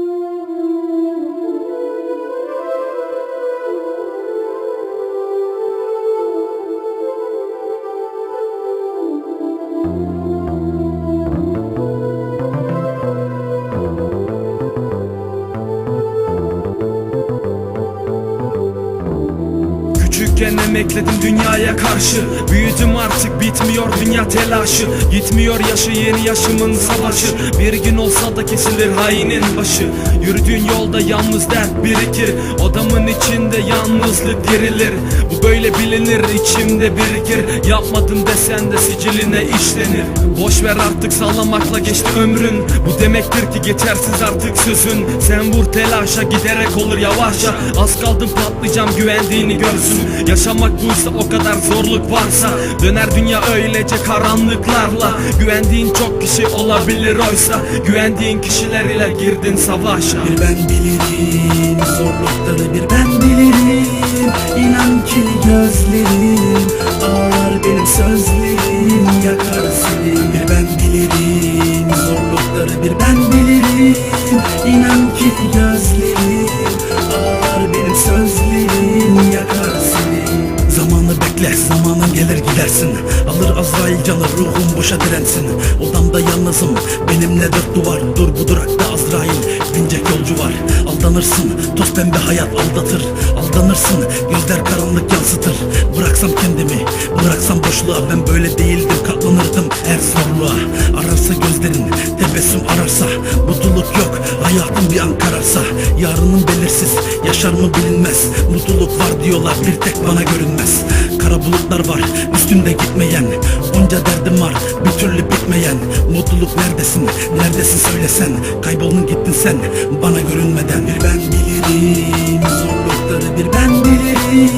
Thank you. Küçükken emekledim dünyaya karşı. Büyüdüm artık bitmiyor dünya telaşı. Gitmiyor yaşı yeni yaşımın savaşı. Bir gün olsa da kesilir hainin başı. Yürüdüğün yolda yalnız dert birikir. Odamın içinde yalnızlık dirilir Bu böyle bilinir içimde birikir. Yapmadım desen de siciline işlenir. Boş ver artık sallamakla geçti ömrün. Bu demektir ki geçersiz artık sözün. Sen vur telaşa giderek olur yavaşça. Az kaldım patlayacağım güvendiğini görsün Yaşamak buysa o kadar zorluk varsa Döner dünya öylece karanlıklarla. Güvendiğin çok kişi olabilir oysa Güvendiğin kişiler ile girdin savaşa. Bir ben bilirim zorlukları bir ben bilirim. İnan ki gözlerim ağlar benim sözlerim yakar seni. Bir ben bilirim zorlukları bir ben bilirim. İnan ki gözlerim canı ruhum boşa dirensin. Odamda yalnızım. Benimle dört duvar. Dur bu durakta Azrail. Binecek yolcu var. Aldanırsın. Toz pembe hayat aldatır. Aldanırsın. Gözler karanlık yansıtır. Bıraksam kendimi. Bıraksam boşluğa. Ben böyle değildim. Katlanırdım her zorluğa. Ararsa gözlerin. Tebessüm ararsa. Mutluluk yok. Hayatım bir an kararsa. Yarının belirsiz. Yaşar mı bilinmez. Mutluluk var diyorlar. Bir tek bana görünmez. Kara bulutlar var üstünde gitmeyen Onca derdim var bir türlü bitmeyen. Mutluluk neredesin? Neredesin söylesen? Kayboldun gittin sen bana görünmeden. Bir ben bilirim zorlukları bir ben bilirim.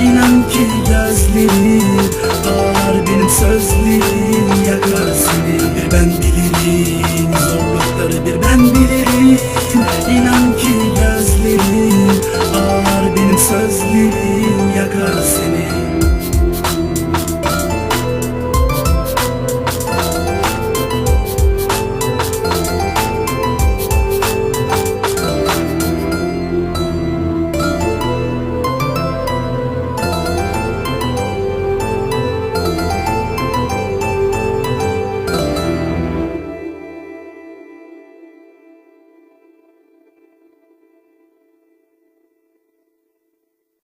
İnan ki gözlerim ağlar benim sözlerim. Yakar seni bir ben bilirim. Zorlukları bir ben bilirim. İnan ki gözlerim ağlar benim sözlerim.